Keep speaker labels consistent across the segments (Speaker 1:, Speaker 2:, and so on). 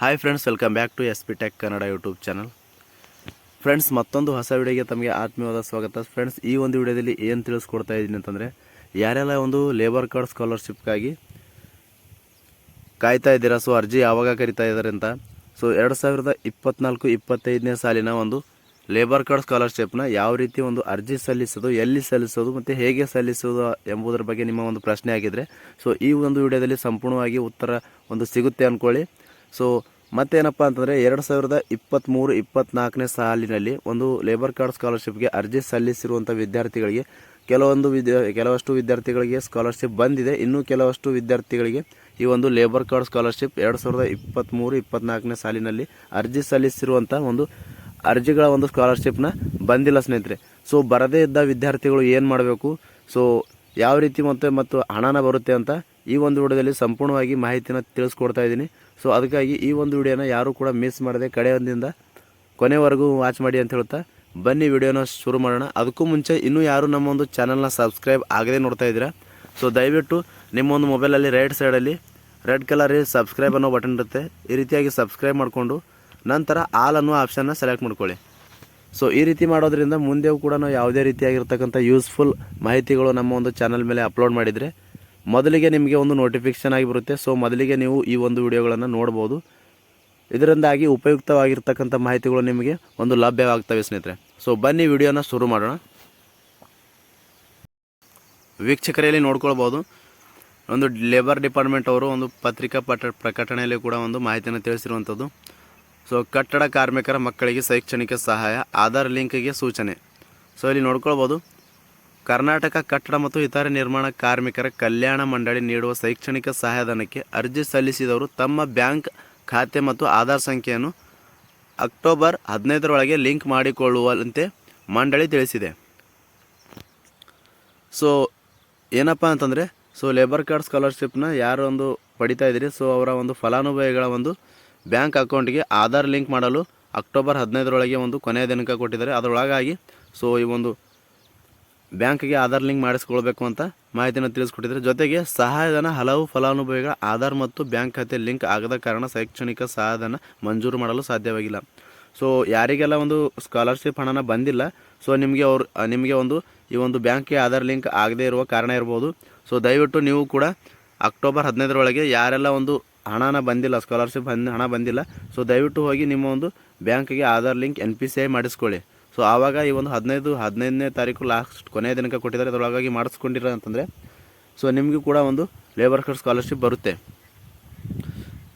Speaker 1: Hi friends welcome back to S P tech Kannada YouTube channel friends ಮತ್ತೊಂದು ಹೊಸ ವಿಡಿಯೋಗೆ ತಮಗೆ ಆತ್ಮೀಯವಾದ ಸ್ವಾಗತ. ಫ್ರೆಂಡ್ಸ್ ಈ ಒಂದು ವಿಡಿಯೋದಲ್ಲಿ ಏನು ತಿಳಿಸ್ಕೊಡ್ತಾ ಇದ್ದೀನಿ ಅಂತಂದರೆ, ಯಾರೆಲ್ಲ ಒಂದು ಲೇಬರ್ ಕಾರ್ಡ್ ಸ್ಕಾಲರ್ಶಿಪ್ಗಾಗಿ ಕಾಯ್ತಾ ಇದ್ದೀರಾ, ಸೊ ಅರ್ಜಿ ಯಾವಾಗ ಕರಿತಾ ಇದ್ದಾರೆ ಅಂತ. ಸೊ ಎರಡು ಸಾವಿರದ ಇಪ್ಪತ್ನಾಲ್ಕು, ಇಪ್ಪತ್ತೈದನೇ ಸಾಲಿನ ಒಂದು ಲೇಬರ್ ಕಾರ್ಡ್ ಸ್ಕಾಲರ್ಶಿಪ್ನ ಯಾವ ರೀತಿ ಒಂದು ಅರ್ಜಿ ಸಲ್ಲಿಸೋದು, ಎಲ್ಲಿ ಸಲ್ಲಿಸೋದು ಮತ್ತು ಹೇಗೆ ಸಲ್ಲಿಸೋದು ಎಂಬುದರ ಬಗ್ಗೆ ನಿಮ್ಮ ಒಂದು ಪ್ರಶ್ನೆ ಆಗಿದ್ದರೆ ಸೊ ಈ ಒಂದು ವಿಡಿಯೋದಲ್ಲಿ ಸಂಪೂರ್ಣವಾಗಿ ಉತ್ತರ ಒಂದು ಸಿಗುತ್ತೆ ಅಂದ್ಕೊಳ್ಳಿ ಸೊ ಮತ್ತೇನಪ್ಪ ಅಂತಂದರೆ ಎರಡು ಸಾವಿರದ ಇಪ್ಪತ್ತ್ಮೂರು ಇಪ್ಪತ್ತ್ನಾಲ್ಕನೇ ಸಾಲಿನಲ್ಲಿ ಒಂದು ಲೇಬರ್ ಕಾರ್ಡ್ ಸ್ಕಾಲರ್ಶಿಪ್ಗೆ ಅರ್ಜಿ ಸಲ್ಲಿಸಿರುವಂಥ ವಿದ್ಯಾರ್ಥಿಗಳಿಗೆ ಕೆಲವೊಂದು ವಿದ್ಯಾ, ಕೆಲವಷ್ಟು ವಿದ್ಯಾರ್ಥಿಗಳಿಗೆ ಸ್ಕಾಲರ್ಶಿಪ್ ಬಂದಿದೆ. ಇನ್ನೂ ಕೆಲವಷ್ಟು ವಿದ್ಯಾರ್ಥಿಗಳಿಗೆ ಈ ಒಂದು ಲೇಬರ್ ಕಾರ್ಡ್ ಸ್ಕಾಲರ್ಶಿಪ್ ಎರಡು ಸಾವಿರದ ಇಪ್ಪತ್ತ್ಮೂರು ಇಪ್ಪತ್ತ್ನಾಲ್ಕನೇ ಸಾಲಿನಲ್ಲಿ ಅರ್ಜಿ ಸಲ್ಲಿಸಿರುವಂಥ ಒಂದು ಅರ್ಜಿಗಳ ಒಂದು ಸ್ಕಾಲರ್ಶಿಪ್ನ ಬಂದಿಲ್ಲ ಸ್ನೇಹಿತರೆ. ಸೊ ಬರದೇ ಇದ್ದ ವಿದ್ಯಾರ್ಥಿಗಳು ಏನು ಮಾಡಬೇಕು? ಸೊ ಯಾವ ರೀತಿ ಮತ್ತು ಮತ್ತು ಹಣನ ಬರುತ್ತೆ ಅಂತ ಈ ಒಂದು ವಿಡಿಯೋದಲ್ಲಿ ಸಂಪೂರ್ಣವಾಗಿ ಮಾಹಿತಿನ ತಿಳಿಸ್ಕೊಡ್ತಾ ಇದ್ದೀನಿ. ಸೊ ಅದಕ್ಕಾಗಿ ಈ ಒಂದು ವಿಡಿಯೋನ ಯಾರೂ ಕೂಡ ಮಿಸ್ ಮಾಡದೆ ಕಡೆಯೊಂದಿಂದ ಕೊನೆವರೆಗೂ ವಾಚ್ ಮಾಡಿ ಅಂತ ಹೇಳ್ತಾ ಬನ್ನಿ ವಿಡಿಯೋನ ಶುರು ಮಾಡೋಣ. ಅದಕ್ಕೂ ಮುಂಚೆ ಇನ್ನೂ ಯಾರು ನಮ್ಮ ಒಂದು ಚಾನಲ್ನ ಸಬ್ಸ್ಕ್ರೈಬ್ ಆಗದೆ ನೋಡ್ತಾ ಇದ್ದೀರಾ? ಸೊ ದಯವಿಟ್ಟು ನಿಮ್ಮ ಒಂದು ಮೊಬೈಲಲ್ಲಿ ರೈಟ್ ಸೈಡಲ್ಲಿ ರೆಡ್ ಕಲರ್ ಸಬ್ಸ್ಕ್ರೈಬ್ ಅನ್ನೋ ಬಟನ್ ಇರುತ್ತೆ. ಈ ರೀತಿಯಾಗಿ ಸಬ್ಸ್ಕ್ರೈಬ್ ಮಾಡಿಕೊಂಡು ನಂತರ ಆಲ್ ಅನ್ನೋ ಆಪ್ಷನ್ನ ಸೆಲೆಕ್ಟ್ ಮಾಡ್ಕೊಳ್ಳಿ. ಸೊ ಈ ರೀತಿ ಮಾಡೋದ್ರಿಂದ ಮುಂದೆಯೂ ಕೂಡ ನಾವು ಯಾವುದೇ ರೀತಿಯಾಗಿರ್ತಕ್ಕಂಥ ಯೂಸ್ಫುಲ್ ಮಾಹಿತಿಗಳು ನಮ್ಮ ಒಂದು ಚಾನಲ್ ಮೇಲೆ ಅಪ್ಲೋಡ್ ಮಾಡಿದರೆ ಮೊದಲಿಗೆ ನಿಮಗೆ ಒಂದು ನೋಟಿಫಿಕೇಷನ್ ಆಗಿ ಬರುತ್ತೆ. ಸೊ ಮೊದಲಿಗೆ ನೀವು ಈ ಒಂದು ವಿಡಿಯೋಗಳನ್ನು ನೋಡ್ಬೋದು. ಇದರಿಂದಾಗಿ ಉಪಯುಕ್ತವಾಗಿರ್ತಕ್ಕಂಥ ಮಾಹಿತಿಗಳು ನಿಮಗೆ ಒಂದು ಲಭ್ಯವಾಗ್ತವೆ ಸ್ನೇಹಿತರೆ. ಸೊ ಬನ್ನಿ ವಿಡಿಯೋನ ಶುರು ಮಾಡೋಣ. ವೀಕ್ಷಕರಲ್ಲಿ ನೋಡ್ಕೊಳ್ಬೋದು. ಒಂದು ಲೇಬರ್ ಡಿಪಾರ್ಟ್ಮೆಂಟ್ ಅವರು ಒಂದು ಪತ್ರಿಕಾ ಪಟ ಪ್ರಕಟಣೆಯಲ್ಲಿ ಕೂಡ ಒಂದು ಮಾಹಿತಿಯನ್ನು ತಿಳಿಸಿರುವಂಥದ್ದು. ಸೊ ಕಟ್ಟಡ ಕಾರ್ಮಿಕರ ಮಕ್ಕಳಿಗೆ ಶೈಕ್ಷಣಿಕ ಸಹಾಯ, ಆಧಾರ್ ಲಿಂಕ್ಗೆ ಸೂಚನೆ. ಸೊ ಇಲ್ಲಿ ನೋಡ್ಕೊಳ್ಬೋದು. ಕರ್ನಾಟಕ ಕಟ್ಟಡ ಮತ್ತು ಇತರೆ ನಿರ್ಮಾಣ ಕಾರ್ಮಿಕರ ಕಲ್ಯಾಣ ಮಂಡಳಿ ನೀಡುವ ಶೈಕ್ಷಣಿಕ ಸಹಾಯಧನಕ್ಕೆ ಅರ್ಜಿ ಸಲ್ಲಿಸಿದವರು ತಮ್ಮ ಬ್ಯಾಂಕ್ ಖಾತೆ ಮತ್ತು ಆಧಾರ್ ಸಂಖ್ಯೆಯನ್ನು ಅಕ್ಟೋಬರ್ ಹದಿನೈದರೊಳಗೆ ಲಿಂಕ್ ಮಾಡಿಕೊಳ್ಳುವಂತೆ ಮಂಡಳಿ ತಿಳಿಸಿದೆ. ಸೊ ಏನಪ್ಪ ಅಂತಂದರೆ ಸೊ ಲೇಬರ್ ಕಾರ್ಡ್ ಸ್ಕಾಲರ್ಶಿಪ್ನ ಯಾರು ಒಂದು ಪಡಿತಾ ಇದ್ದೀರಿ ಸೊ ಅವರ ಒಂದು ಫಲಾನುಭವಿಗಳ ಒಂದು ಬ್ಯಾಂಕ್ ಅಕೌಂಟ್ಗೆ ಆಧಾರ್ ಲಿಂಕ್ ಮಾಡಲು ಅಕ್ಟೋಬರ್ ಹದಿನೈದರೊಳಗೆ ಒಂದು ಕೊನೆಯ ದಿನಾಂಕ ಕೊಟ್ಟಿದ್ದಾರೆ. ಅದರೊಳಗಾಗಿ ಸೊ ಈ ಒಂದು ಬ್ಯಾಂಕ್ಗೆ ಆಧಾರ್ ಲಿಂಕ್ ಮಾಡಿಸ್ಕೊಳ್ಬೇಕು ಅಂತ ಮಾಹಿತಿಯನ್ನು ತಿಳಿಸ್ಕೊಟ್ಟಿದ್ದಾರೆ. ಜೊತೆಗೆ ಸಹಾಯಧನ, ಹಲವು ಫಲಾನುಭವಿಗಳ ಆಧಾರ್ ಮತ್ತು ಬ್ಯಾಂಕ್ ಖಾತೆ ಲಿಂಕ್ ಆಗದ ಕಾರಣ ಶೈಕ್ಷಣಿಕ ಸಹಾಯಧನ ಮಂಜೂರು ಮಾಡಲು ಸಾಧ್ಯವಾಗಿಲ್ಲ. ಸೊ, ಯಾರಿಗೆಲ್ಲ ಒಂದು ಸ್ಕಾಲರ್ಶಿಪ್ ಹಣನ ಬಂದಿಲ್ಲ, ಸೊ ನಿಮಗೆ ಅವ್ರು, ನಿಮಗೆ ಒಂದು, ಈ ಒಂದು ಬ್ಯಾಂಕ್ಗೆ ಆಧಾರ್ ಲಿಂಕ್ ಆಗದೇ ಇರುವ ಕಾರಣ ಇರ್ಬೋದು. ಸೊ, ದಯವಿಟ್ಟು ನೀವು ಕೂಡ ಅಕ್ಟೋಬರ್ ಹದಿನೈದರೊಳಗೆ ಯಾರೆಲ್ಲ ಒಂದು ಹಣನ ಬಂದಿಲ್ಲ, ಸ್ಕಾಲರ್ಶಿಪ್ ಹಣ ಬಂದಿಲ್ಲ, ಸೊ ದಯವಿಟ್ಟು ಹೋಗಿ ನಿಮ್ಮ ಒಂದು ಬ್ಯಾಂಕ್ಗೆ Aadhaar link N P C I ಮಾಡಿಸ್ಕೊಳ್ಳಿ. ಸೊ ಆವಾಗ ಈ ಒಂದು ಹದಿನೈದು, ಹದಿನೈದನೇ ತಾರೀಕು ಲಾಸ್ಟ್ ಕೊನೆಯ ದಿನಕ್ಕೆ ಕೊಟ್ಟಿದ್ದಾರೆ. ಅದರೊಳಗಾಗಿ ಮಾಡಿಸ್ಕೊಂಡಿರ ಅಂತಂದರೆ ಸೊ ನಿಮಗೂ ಕೂಡ ಒಂದು ಲೇಬರ್ ಕಾರ್ಡ್ ಸ್ಕಾಲರ್ಶಿಪ್ ಬರುತ್ತೆ.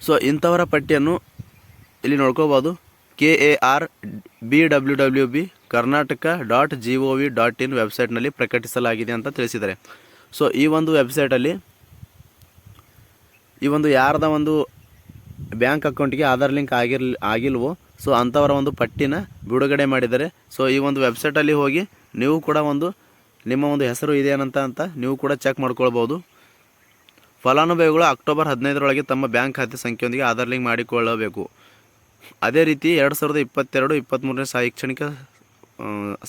Speaker 1: ಸೊ ಇಂಥವರ ಪಟ್ಟಿಯನ್ನು ಇಲ್ಲಿ ನೋಡ್ಕೋಬೋದು. K A R B W W B Karnataka dot G O V dot in ವೆಬ್ಸೈಟ್ನಲ್ಲಿ ಪ್ರಕಟಿಸಲಾಗಿದೆ ಅಂತ ತಿಳಿಸಿದ್ದಾರೆ. ಸೊ ಈ ಒಂದು ವೆಬ್ಸೈಟಲ್ಲಿ ಈ ಒಂದು ಯಾರದ ಒಂದು ಬ್ಯಾಂಕ್ ಅಕೌಂಟ್ಗೆ ಆಧಾರ್ ಲಿಂಕ್ ಆಗಿರ್ಲಿ, ಆಗಿಲ್ವೋ ಸೊ ಅಂಥವರ ಒಂದು ಪಟ್ಟಿನ ಬಿಡುಗಡೆ ಮಾಡಿದ್ದಾರೆ. ಸೊ ಈ ಒಂದು ವೆಬ್ಸೈಟಲ್ಲಿ ಹೋಗಿ ನೀವು ಕೂಡ ಒಂದು ನಿಮ್ಮ ಒಂದು ಹೆಸರು ಇದೆಯೇನಂತ ಅಂತ ನೀವು ಕೂಡ ಚೆಕ್ ಮಾಡ್ಕೊಳ್ಬೋದು. ಫಲಾನುಭವಿಗಳು ಅಕ್ಟೋಬರ್ ಹದಿನೈದರೊಳಗೆ ತಮ್ಮ ಬ್ಯಾಂಕ್ ಖಾತೆ ಸಂಖ್ಯೆಯೊಂದಿಗೆ ಆಧಾರ್ ಲಿಂಕ್ ಮಾಡಿಕೊಳ್ಳಬೇಕು. ಅದೇ ರೀತಿ ಎರಡು ಸಾವಿರದ ಇಪ್ಪತ್ತೆರಡು ಇಪ್ಪತ್ತ್ಮೂರನೇ ಶೈಕ್ಷಣಿಕ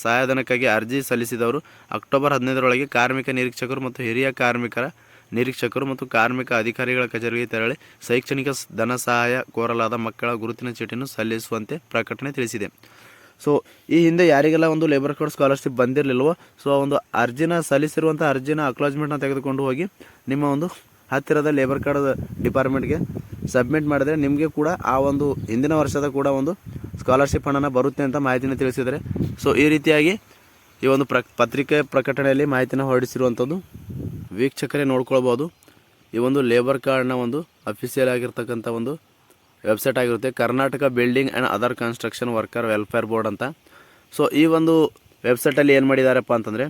Speaker 1: ಸಹಾಯಧನಕ್ಕಾಗಿ ಅರ್ಜಿ ಸಲ್ಲಿಸಿದವರು ಅಕ್ಟೋಬರ್ ಹದಿನೈದರೊಳಗೆ ಕಾರ್ಮಿಕ ನಿರೀಕ್ಷಕರು ಮತ್ತು ಹಿರಿಯ ಕಾರ್ಮಿಕರ ನಿರೀಕ್ಷಕರು ಮತ್ತು ಕಾರ್ಮಿಕ ಅಧಿಕಾರಿಗಳ ಕಚೇರಿಗೆ ತೆರಳಿ ಶೈಕ್ಷಣಿಕ ಧನ ಸಹಾಯ ಕೋರಲಾದ ಮಕ್ಕಳ ಗುರುತಿನ ಚೀಟಿಯನ್ನು ಸಲ್ಲಿಸುವಂತೆ ಪ್ರಕಟಣೆ ತಿಳಿಸಿದೆ. ಸೊ, ಈ ಹಿಂದೆ ಯಾರಿಗೆಲ್ಲ ಒಂದು ಲೇಬರ್ ಕಾರ್ಡ್ ಸ್ಕಾಲರ್ಶಿಪ್ ಬಂದಿರಲಿಲ್ವೋ, ಸೊ ಒಂದು ಅರ್ಜಿನ ಸಲ್ಲಿಸಿರುವಂಥ ಅರ್ಜಿನ ಅಕ್ಲಾಜ್ಮೆಂಟ್ನ ತೆಗೆದುಕೊಂಡು ಹೋಗಿ ನಿಮ್ಮ ಒಂದು ಹತ್ತಿರದ ಲೇಬರ್ ಕಾರ್ಡ್ ಡಿಪಾರ್ಟ್ಮೆಂಟ್ಗೆ ಸಬ್ಮಿಟ್ ಮಾಡಿದರೆ ನಿಮಗೆ ಕೂಡ ಆ ಒಂದು ಹಿಂದಿನ ವರ್ಷದ ಕೂಡ ಒಂದು ಸ್ಕಾಲರ್ಶಿಪ್ ಹಣನ ಬರುತ್ತೆ ಅಂತ ಮಾಹಿತಿನ ತಿಳಿಸಿದರೆ ಸೊ, ಈ ರೀತಿಯಾಗಿ ಈ ಒಂದು ಪ್ರ ಪತ್ರಿಕೆ ಪ್ರಕಟಣೆಯಲ್ಲಿ ಮಾಹಿತಿನ ಹೊರಡಿಸಿರುವಂಥದ್ದು ವೀಕ್ಷಕರೇ ನೋಡ್ಕೊಳ್ಬೋದು. ಈ ಒಂದು ಲೇಬರ್ ಕಾರ್ಡ್ನ ಒಂದು ಅಫಿಷಿಯಲ್ ಆಗಿರ್ತಕ್ಕಂಥ ಒಂದು ವೆಬ್ಸೈಟ್ ಆಗಿರುತ್ತೆ. Karnataka building and other construction worker welfare board ಅಂತ. ಸೊ ಈ ಒಂದು ವೆಬ್ಸೈಟಲ್ಲಿ ಏನು ಮಾಡಿದ್ದಾರಪ್ಪ ಅಂತಂದರೆ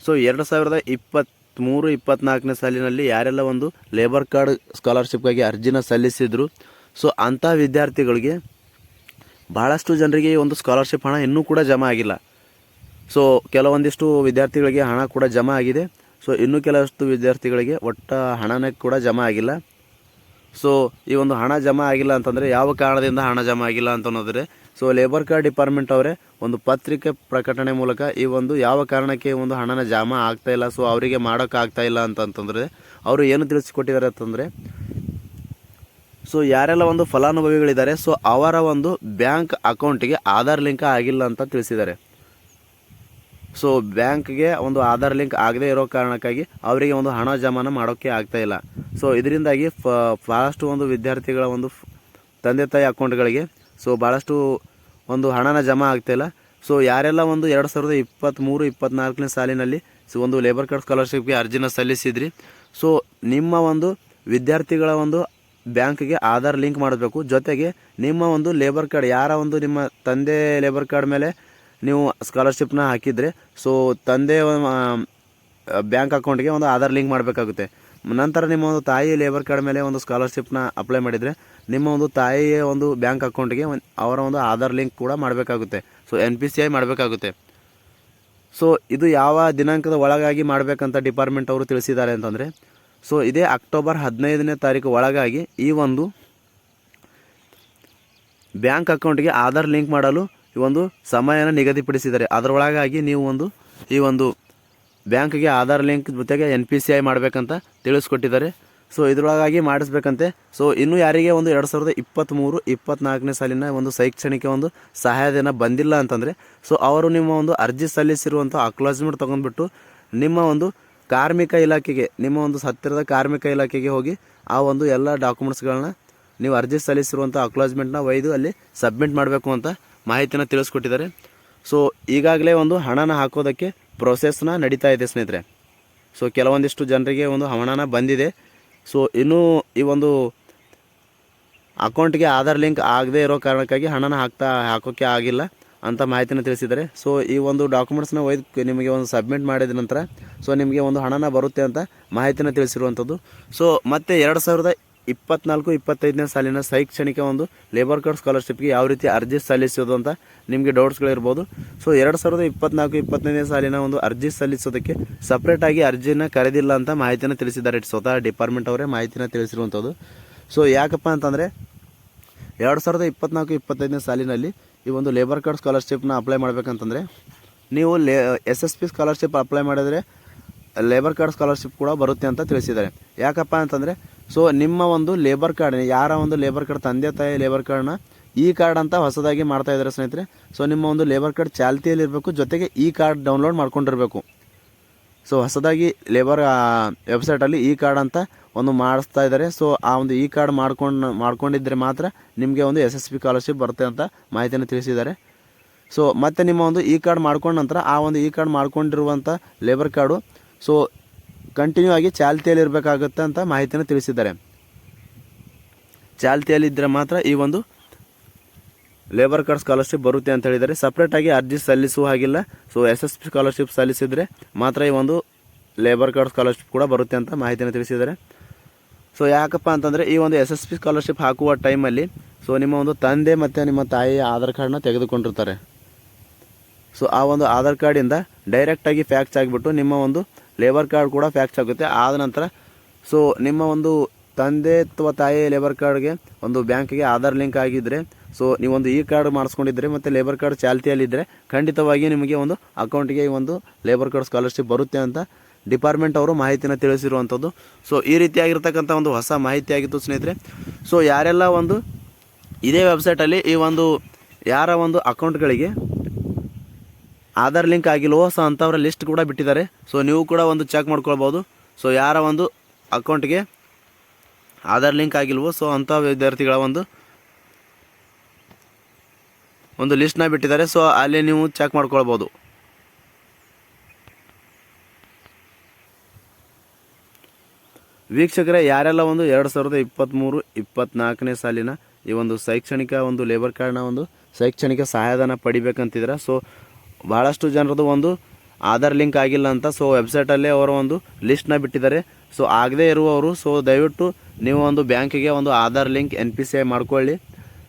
Speaker 1: ಸೊ ಎರಡು ಸಾವಿರದ ಇಪ್ಪತ್ತ್ಮೂರು ಇಪ್ಪತ್ತ್ನಾಲ್ಕನೇ ಸಾಲಿನಲ್ಲಿ ಯಾರೆಲ್ಲ ಒಂದು ಲೇಬರ್ ಕಾರ್ಡ್ ಸ್ಕಾಲರ್ಶಿಪ್ಗಾಗಿ ಅರ್ಜಿನ ಸಲ್ಲಿಸಿದ್ರು ಸೊ ಅಂಥ ವಿದ್ಯಾರ್ಥಿಗಳಿಗೆ ಭಾಳಷ್ಟು ಜನರಿಗೆ ಈ ಒಂದು ಸ್ಕಾಲರ್ಶಿಪ್ ಹಣ ಇನ್ನೂ ಕೂಡ ಜಮಾ ಆಗಿಲ್ಲ. ಸೊ ಕೆಲವೊಂದಿಷ್ಟು ವಿದ್ಯಾರ್ಥಿಗಳಿಗೆ ಹಣ ಕೂಡ ಜಮಾ ಆಗಿದೆ. ಸೊ ಇನ್ನೂ ಕೆಲವಷ್ಟು ವಿದ್ಯಾರ್ಥಿಗಳಿಗೆ ಒಟ್ಟ ಹಣನೇ ಕೂಡ ಜಮಾ ಆಗಿಲ್ಲ. ಸೊ ಈ ಒಂದು ಹಣ ಜಮಾ ಆಗಿಲ್ಲ ಅಂತಂದರೆ ಯಾವ ಕಾರಣದಿಂದ ಹಣ ಜಮಾ ಆಗಿಲ್ಲ ಅಂತ ಅನ್ನೋದ್ರೆ ಸೊ ಲೇಬರ್ ಕಾರ್ಡ್ ಡಿಪಾರ್ಟ್ಮೆಂಟ್ ಅವರೇ ಒಂದು ಪತ್ರಿಕೆ ಪ್ರಕಟಣೆ ಮೂಲಕ ಈ ಒಂದು ಯಾವ ಕಾರಣಕ್ಕೆ ಒಂದು ಹಣನ ಜಮಾ ಆಗ್ತಾ ಇಲ್ಲ ಸೊ ಅವರಿಗೆ ಮಾಡೋಕ್ಕಾಗ್ತಾ ಇಲ್ಲ ಅಂತಂತಂದರೆ ಅವರು ಏನು ತಿಳಿಸಿಕೊಟ್ಟಿದ್ದಾರೆ ಅಂತಂದರೆ ಸೊ ಯಾರೆಲ್ಲ ಒಂದು ಫಲಾನುಭವಿಗಳಿದ್ದಾರೆ ಸೊ ಅವರ ಒಂದು ಬ್ಯಾಂಕ್ ಅಕೌಂಟಿಗೆ ಆಧಾರ್ ಲಿಂಕ್ ಆಗಿಲ್ಲ ಅಂತ ತಿಳಿಸಿದ್ದಾರೆ. ಸೊ ಬ್ಯಾಂಕ್ಗೆ ಒಂದು ಆಧಾರ್ ಲಿಂಕ್ ಆಗದೇ ಇರೋ ಕಾರಣಕ್ಕಾಗಿ ಅವರಿಗೆ ಒಂದು ಹಣ ಜಮಾನ ಮಾಡೋಕ್ಕೆ ಆಗ್ತಾ ಇಲ್ಲ. ಸೊ ಇದರಿಂದಾಗಿ ಭಾಳಷ್ಟು ಒಂದು ವಿದ್ಯಾರ್ಥಿಗಳ ಒಂದು ತಂದೆ ತಾಯಿ ಅಕೌಂಟ್ಗಳಿಗೆ ಸೊ ಭಾಳಷ್ಟು ಒಂದು ಹಣನ ಜಮಾ ಆಗ್ತಾಯಿಲ್ಲ ಸೊ ಯಾರೆಲ್ಲ ಒಂದು ಎರಡು ಸಾವಿರದ ಇಪ್ಪತ್ತ್ಮೂರು ಇಪ್ಪತ್ತ್ನಾಲ್ಕನೇ ಸಾಲಿನಲ್ಲಿ ಸೊ, ಒಂದು ಲೇಬರ್ ಕಾರ್ಡ್ ಸ್ಕಾಲರ್ಶಿಪ್ಗೆ ಅರ್ಜಿನ ಸಲ್ಲಿಸಿದ್ರಿ. ಸೊ ನಿಮ್ಮ ಒಂದು ವಿದ್ಯಾರ್ಥಿಗಳ ಒಂದು ಬ್ಯಾಂಕ್ಗೆ ಆಧಾರ್ ಲಿಂಕ್ ಮಾಡಬೇಕು. ಜೊತೆಗೆ ನಿಮ್ಮ ಒಂದು ಲೇಬರ್ ಕಾರ್ಡ್ ಯಾರ ಒಂದು ನಿಮ್ಮ ತಂದೆ ಲೇಬರ್ ಕಾರ್ಡ್ ಮೇಲೆ ನೀವು ಸ್ಕಾಲರ್ಶಿಪ್ನ ಹಾಕಿದರೆ ಸೊ ತಂದೆ ಬ್ಯಾಂಕ್ ಅಕೌಂಟ್ಗೆ ಒಂದು ಆಧಾರ್ ಲಿಂಕ್ ಮಾಡಬೇಕಾಗುತ್ತೆ. ನಂತರ ನಿಮ್ಮ ಒಂದು ತಾಯಿ ಲೇಬರ್ ಕಾರ್ಡ್ ಮೇಲೆ ಒಂದು ಸ್ಕಾಲರ್ಶಿಪ್ನ ಅಪ್ಲೈ ಮಾಡಿದರೆ, ನಿಮ್ಮ ಒಂದು ತಾಯಿಯ ಒಂದು ಬ್ಯಾಂಕ್ ಅಕೌಂಟ್ಗೆ ಅವರ ಒಂದು ಆಧಾರ್ ಲಿಂಕ್ ಕೂಡ ಮಾಡಬೇಕಾಗುತ್ತೆ. So N P C I ಮಾಡಬೇಕಾಗುತ್ತೆ. ಸೊ ಇದು ಯಾವ ದಿನಾಂಕದ ಒಳಗಾಗಿ ಮಾಡಬೇಕಂತ ಡಿಪಾರ್ಟ್ಮೆಂಟ್ ಅವರು ತಿಳಿಸಿದ್ದಾರೆ ಅಂತಂದರೆ ಸೊ ಇದೇ ಅಕ್ಟೋಬರ್ ಹದಿನೈದನೇ ತಾರೀಕು ಒಳಗಾಗಿ ಈ ಒಂದು ಬ್ಯಾಂಕ್ ಅಕೌಂಟ್ಗೆ ಆಧಾರ್ ಲಿಂಕ್ ಮಾಡಲು ಈ ಒಂದು ಸಮಯನ ನಿಗದಿಪಡಿಸಿದ್ದಾರೆ. ಅದರೊಳಗಾಗಿ ನೀವು ಒಂದು ಈ ಒಂದು ಬ್ಯಾಂಕ್ಗೆ ಆಧಾರ್ ಲಿಂಕ್ ಜೊತೆಗೆ ಎನ್ ಪಿ ಸಿ ಐ ಮಾಡಬೇಕಂತ ತಿಳಿಸ್ಕೊಟ್ಟಿದ್ದಾರೆ. ಸೊ, ಇದರೊಳಗಾಗಿ ಮಾಡಿಸ್ಬೇಕಂತೆ. ಸೊ, ಇನ್ನೂ ಯಾರಿಗೆ ಒಂದು ಎರಡು ಸಾವಿರದ ಇಪ್ಪತ್ತ್ಮೂರು ಇಪ್ಪತ್ತ್ನಾಲ್ಕನೇ ಸಾಲಿನ ಒಂದು ಶೈಕ್ಷಣಿಕ ಒಂದು ಸಹಾಯಧನ ಬಂದಿಲ್ಲ ಅಂತಂದರೆ, ಸೊ, ಅವರು ನಿಮ್ಮ ಒಂದು ಅರ್ಜಿ ಸಲ್ಲಿಸಿರುವಂಥ ಅಕ್ಲಾಜ್ಮೆಂಟ್ ತೊಗೊಂಡ್ಬಿಟ್ಟು ನಿಮ್ಮ ಒಂದು ಕಾರ್ಮಿಕ ಇಲಾಖೆಗೆ, ನಿಮ್ಮ ಒಂದು ಹತ್ತಿರದ ಕಾರ್ಮಿಕ ಇಲಾಖೆಗೆ ಹೋಗಿ ಆ ಒಂದು ಎಲ್ಲ ಡಾಕ್ಯುಮೆಂಟ್ಸ್ಗಳನ್ನ ನೀವು ಅರ್ಜಿ ಸಲ್ಲಿಸಿರುವಂಥ ಅಕ್ಲಾಜ್ಮೆಂಟ್ನ ಒಯ್ದು ಅಲ್ಲಿ ಸಬ್ಮಿಟ್ ಮಾಡಬೇಕು ಅಂತ ಮಾಹಿತಿನ ತಿಳಿಸ್ಕೊಟ್ಟಿದ್ದಾರೆ. ಸೊ ಈಗಾಗಲೇ ಒಂದು ಹಣನ ಹಾಕೋದಕ್ಕೆ ಪ್ರೊಸೆಸ್ನ ನಡೀತಾ ಇದೆ ಸ್ನೇಹಿತರೆ. ಸೊ ಕೆಲವೊಂದಿಷ್ಟು ಜನರಿಗೆ ಒಂದು ಹಣನ ಬಂದಿದೆ. ಸೊ ಇನ್ನೂ ಈ ಒಂದು ಅಕೌಂಟ್ಗೆ ಆಧಾರ್ ಲಿಂಕ್ ಆಗದೇ ಇರೋ ಕಾರಣಕ್ಕಾಗಿ ಹಣನ ಹಾಕ್ತಾ ಹಾಕೋಕ್ಕೆ ಆಗಿಲ್ಲ ಅಂತ ಮಾಹಿತಿನ ತಿಳಿಸಿದ್ದಾರೆ. ಸೊ ಈ ಒಂದು ಡಾಕ್ಯುಮೆಂಟ್ಸ್ನ ಒಯ್ದು ನಿಮಗೆ ಒಂದು ಸಬ್ಮಿಟ್ ಮಾಡಿದ ನಂತರ ಸೊ ನಿಮಗೆ ಒಂದು ಹಣನ ಬರುತ್ತೆ ಅಂತ ಮಾಹಿತಿನ ತಿಳಿಸಿರುವಂಥದ್ದು. ಸೊ ಮತ್ತೆ ಎರಡು ಸಾವಿರದ ಇಪ್ಪತ್ನಾಲ್ಕು, ಇಪ್ಪತ್ತೈದನೇ ಸಾಲಿನ ಶೈಕ್ಷಣಿಕ ಒಂದು ಲೇಬರ್ ಕಾರ್ಡ್ ಸ್ಕಾಲರ್ಶಿಪ್ಗೆ ಯಾವ ರೀತಿ ಅರ್ಜಿ ಸಲ್ಲಿಸೋದು ಅಂತ ನಿಮಗೆ ಡೌಟ್ಸ್ಗಳಿರ್ಬೋದು ಸೊ ಎರಡು ಸಾವಿರದ ಇಪ್ಪತ್ನಾಲ್ಕು, ಇಪ್ಪತ್ತೈದನೇ ಸಾಲಿನ ಒಂದು ಅರ್ಜಿ ಸಲ್ಲಿಸೋದಕ್ಕೆ ಸಪ್ರೇಟಾಗಿ ಅರ್ಜಿನ ಕರೆದಿಲ್ಲ ಅಂತ ಮಾಹಿತಿನ ತಿಳಿಸಿದ್ದಾರೆ ಸ್ವತಃ ಡಿಪಾರ್ಟ್ಮೆಂಟ್ ಅವರೇ ಮಾಹಿತಿನ ತಿಳಿಸಿರುವಂಥದ್ದು. ಸೊ ಯಾಕಪ್ಪ ಅಂತಂದರೆ ಎರಡು ಸಾವಿರದ ಇಪ್ಪತ್ನಾಲ್ಕು, ಇಪ್ಪತ್ತೈದನೇ ಸಾಲಿನಲ್ಲಿ ಈ ಒಂದು ಲೇಬರ್ ಕಾರ್ಡ್ ಸ್ಕಾಲರ್ಶಿಪ್ನ ಅಪ್ಲೈ ಮಾಡಬೇಕಂತಂದರೆ ನೀವು ಲೇ S S P scholarship apply ಮಾಡಿದರೆ ಲೇಬರ್ ಕಾರ್ಡ್ ಸ್ಕಾಲರ್ಶಿಪ್ ಕೂಡ ಬರುತ್ತೆ ಅಂತ ತಿಳಿಸಿದ್ದಾರೆ. ಯಾಕಪ್ಪ ಅಂತಂದರೆ ಸೊ ನಿಮ್ಮ ಒಂದು ಲೇಬರ್ ಕಾರ್ಡ್ ಯಾರ ಒಂದು ಲೇಬರ್ ಕಾರ್ಡ್ ತಂದೆ ತಾಯಿ ಲೇಬರ್ ಕಾರ್ಡ್ನ ಈ ಕಾರ್ಡ್ ಅಂತ ಹೊಸದಾಗಿ ಮಾಡ್ತಾ ಇದ್ದಾರೆ ಸ್ನೇಹಿತರೆ ಸೊ ನಿಮ್ಮ ಒಂದು ಲೇಬರ್ ಕಾರ್ಡ್ ಚಾಲ್ತಿಯಲ್ಲಿರಬೇಕು ಜೊತೆಗೆ ಈ ಕಾರ್ಡ್ ಡೌನ್ಲೋಡ್ ಮಾಡ್ಕೊಂಡಿರಬೇಕು. ಸೊ ಹೊಸದಾಗಿ ಲೇಬರ್ ವೆಬ್ಸೈಟಲ್ಲಿ ಈ ಕಾರ್ಡ್ ಅಂತ ಒಂದು ಮಾಡಿಸ್ತಾ ಇದ್ದಾರೆ. ಸೊ ಆ ಒಂದು ಈ ಕಾರ್ಡ್ ಮಾಡ್ಕೊಂಡು, ಮಾಡ್ಕೊಂಡಿದ್ರೆ ಮಾತ್ರ ನಿಮಗೆ ಒಂದು ಎಸ್ ಎಸ್ ಪಿ ಸ್ಕಾಲರ್ಶಿಪ್ ಬರುತ್ತೆ ಅಂತ ಮಾಹಿತಿಯನ್ನು ತಿಳಿಸಿದ್ದಾರೆ. ಸೊ ಮತ್ತೆ ನಿಮ್ಮ ಒಂದು ಈ ಕಾರ್ಡ್ ಮಾಡ್ಕೊಂಡ ನಂತರ ಆ ಒಂದು ಈ ಕಾರ್ಡ್ ಮಾಡ್ಕೊಂಡಿರುವಂಥ ಲೇಬರ್ ಕಾರ್ಡು ಸೊ ಕಂಟಿನ್ಯೂ ಆಗಿ ಚಾಲ್ತಿಯಲ್ಲಿ ಇರಬೇಕಾಗುತ್ತೆ ಅಂತ ಮಾಹಿತಿನ ತಿಳಿಸಿದ್ದಾರೆ. ಚಾಲ್ತಿಯಲ್ಲಿದ್ದರೆ ಮಾತ್ರ ಈ ಒಂದು ಲೇಬರ್ ಕಾರ್ಡ್ ಸ್ಕಾಲರ್ಶಿಪ್ ಬರುತ್ತೆ ಅಂತ ಹೇಳಿದ್ದಾರೆ. ಸಪ್ರೇಟಾಗಿ ಅರ್ಜಿ ಸಲ್ಲಿಸುವ ಹಾಗಿಲ್ಲ. So S S P scholarship ಸಲ್ಲಿಸಿದರೆ ಮಾತ್ರ ಈ ಒಂದು ಲೇಬರ್ ಕಾರ್ಡ್ ಸ್ಕಾಲರ್ಶಿಪ್ ಕೂಡ ಬರುತ್ತೆ ಅಂತ ಮಾಹಿತಿನ ತಿಳಿಸಿದ್ದಾರೆ. ಸೊ ಯಾಕಪ್ಪ ಅಂತಂದರೆ ಈ ಒಂದು ಎಸ್ ಎಸ್ ಪಿ ಸ್ಕಾಲರ್ಶಿಪ್ ಹಾಕುವ ಟೈಮಲ್ಲಿ ಸೊ ನಿಮ್ಮ ಒಂದು ತಂದೆ ಮತ್ತು ನಿಮ್ಮ ತಾಯಿಯ ಆಧಾರ್ ಕಾರ್ಡನ್ನ ತೆಗೆದುಕೊಂಡಿರ್ತಾರೆ. ಸೊ ಆ ಒಂದು ಆಧಾರ್ ಕಾರ್ಡಿಂದ ಡೈರೆಕ್ಟಾಗಿ ಫ್ಯಾಕ್ಸ್ ಆಗಿಬಿಟ್ಟು ನಿಮ್ಮ ಒಂದು ಲೇಬರ್ ಕಾರ್ಡ್ ಕೂಡ ಫ್ಯಾಕ್ಸ್ ಆಗುತ್ತೆ. ಆದ ನಂತರ ಸೊ ನಿಮ್ಮ ಒಂದು ತಂದೆ ಅಥವಾ ತಾಯಿ ಲೇಬರ್ ಕಾರ್ಡ್ಗೆ ಒಂದು ಬ್ಯಾಂಕಿಗೆ ಆಧಾರ್ ಲಿಂಕ್ ಆಗಿದ್ದರೆ ಸೊ ನೀವೊಂದು ಈ ಕಾರ್ಡ್ ಮಾಡಿಸ್ಕೊಂಡಿದ್ರೆ ಮತ್ತು ಲೇಬರ್ ಕಾರ್ಡ್ ಚಾಲ್ತಿಯಲ್ಲಿದ್ದರೆ ಖಂಡಿತವಾಗಿ ನಿಮಗೆ ಒಂದು ಅಕೌಂಟಿಗೆ ಈ ಒಂದು ಲೇಬರ್ ಕಾರ್ಡ್ ಸ್ಕಾಲರ್ಶಿಪ್ ಬರುತ್ತೆ ಅಂತ ಡಿಪಾರ್ಟ್ಮೆಂಟ್ ಅವರು ಮಾಹಿತಿನ ತಿಳಿಸಿರುವಂಥದ್ದು ಸೊ ಈ ರೀತಿಯಾಗಿರ್ತಕ್ಕಂಥ ಒಂದು ಹೊಸ ಮಾಹಿತಿ ಆಗಿತ್ತು ಸ್ನೇಹಿತರೆ. ಸೊ ಯಾರೆಲ್ಲ ಒಂದು ಇದೇ ವೆಬ್ಸೈಟಲ್ಲಿ ಈ ಒಂದು ಯಾರ ಒಂದು ಅಕೌಂಟ್ಗಳಿಗೆ ಆಧಾರ್ ಲಿಂಕ್ ಆಗಿಲ್ವೋ ಸೊ ಅಂಥವ್ರ ಲಿಸ್ಟ್ ಕೂಡ ಬಿಟ್ಟಿದ್ದಾರೆ. ಸೊ ನೀವು ಕೂಡ ಒಂದು ಚೆಕ್ ಮಾಡ್ಕೊಳ್ಬೋದು. ಸೊ ಯಾರ ಒಂದು ಅಕೌಂಟ್ಗೆ ಆಧಾರ್ ಲಿಂಕ್ ಆಗಿಲ್ವೋ ಸೊ ಅಂಥ ವಿದ್ಯಾರ್ಥಿಗಳ ಒಂದು ಒಂದು ಲಿಸ್ಟ್ನ ಬಿಟ್ಟಿದ್ದಾರೆ. ಸೊ ಅಲ್ಲಿ ನೀವು ಚೆಕ್ ಮಾಡ್ಕೊಳ್ಬೋದು. ವೀಕ್ಷಕರೇ, ಯಾರೆಲ್ಲ ಒಂದು ಎರಡು ಸಾವಿರದ ಇಪ್ಪತ್ತ್ಮೂರು ಇಪ್ಪತ್ತ್ನಾಲ್ಕನೇ ಸಾಲಿನ ಈ ಒಂದು ಶೈಕ್ಷಣಿಕ ಒಂದು ಲೇಬರ್ ಕಾರ್ಡ್ನ ಒಂದು ಶೈಕ್ಷಣಿಕ ಸಹಾಯಧನ ಪಡಿಬೇಕಂತಿದ್ರೆ ಸೊ ಭಾಳಷ್ಟು ಜನರದು ಒಂದು ಆಧಾರ್ ಲಿಂಕ್ ಆಗಿಲ್ಲ ಅಂತ ಸೊ ವೆಬ್ಸೈಟಲ್ಲೇ ಅವರು ಒಂದು ಲಿಸ್ಟ್ನ ಬಿಟ್ಟಿದ್ದಾರೆ. ಸೊ ಆಗದೇ ಇರುವವರು, ಸೊ ದಯವಿಟ್ಟು ನೀವು ಒಂದು ಬ್ಯಾಂಕಿಗೆ ಒಂದು Aadhaar link N P C ಮಾಡ್ಕೊಳ್ಳಿ.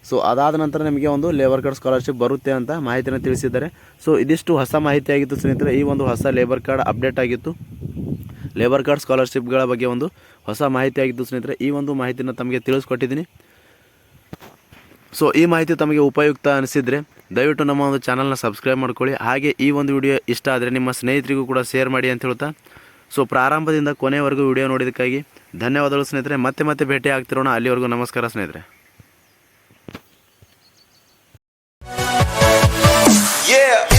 Speaker 1: ಸೊ ಅದಾದ ನಂತರ ನಿಮಗೆ ಒಂದು ಲೇಬರ್ ಕಾರ್ಡ್ ಸ್ಕಾಲರ್ಶಿಪ್ ಬರುತ್ತೆ ಅಂತ ಮಾಹಿತಿನ ತಿಳಿಸಿದ್ದಾರೆ. ಸೊ ಇದಿಷ್ಟು ಹೊಸ ಮಾಹಿತಿ ಆಗಿತ್ತು ಸ್ನೇಹಿತರೆ. ಈ ಒಂದು ಹೊಸ ಲೇಬರ್ ಕಾರ್ಡ್ ಅಪ್ಡೇಟ್ ಆಗಿತ್ತು. ಲೇಬರ್ ಕಾರ್ಡ್ ಸ್ಕಾಲರ್ಶಿಪ್ಗಳ ಬಗ್ಗೆ ಒಂದು ಹೊಸ ಮಾಹಿತಿ ಆಗಿತ್ತು ಸ್ನೇಹಿತರೆ. ಈ ಒಂದು ಮಾಹಿತಿನ ತಮಗೆ ತಿಳಿಸ್ಕೊಟ್ಟಿದ್ದೀನಿ. ಸೊ ಈ ಮಾಹಿತಿ ತಮಗೆ ಉಪಯುಕ್ತ ಅನಿಸಿದರೆ ದಯವಿಟ್ಟು ನಮ್ಮ ಒಂದು ಚಾನಲ್ನ ಸಬ್ಸ್ಕ್ರೈಬ್ ಮಾಡ್ಕೊಳ್ಳಿ. ಹಾಗೆ ಈ ಒಂದು ವಿಡಿಯೋ ಇಷ್ಟ ಆದರೆ ನಿಮ್ಮ ಸ್ನೇಹಿತರಿಗೂ ಕೂಡ ಶೇರ್ ಮಾಡಿ ಅಂತ ಹೇಳ್ತಾ. ಸೊ ಪ್ರಾರಂಭದಿಂದ ಕೊನೆವರೆಗೂ ವಿಡಿಯೋ ನೋಡಿದ್ದಕ್ಕಾಗಿ ಧನ್ಯವಾದಗಳು ಸ್ನೇಹಿತರೆ. ಮತ್ತೆ ಮತ್ತೆ ಭೇಟಿ ಆಗ್ತಿರೋಣ. ಅಲ್ಲಿವರೆಗೂ ನಮಸ್ಕಾರ ಸ್ನೇಹಿತರೆ. Yeah.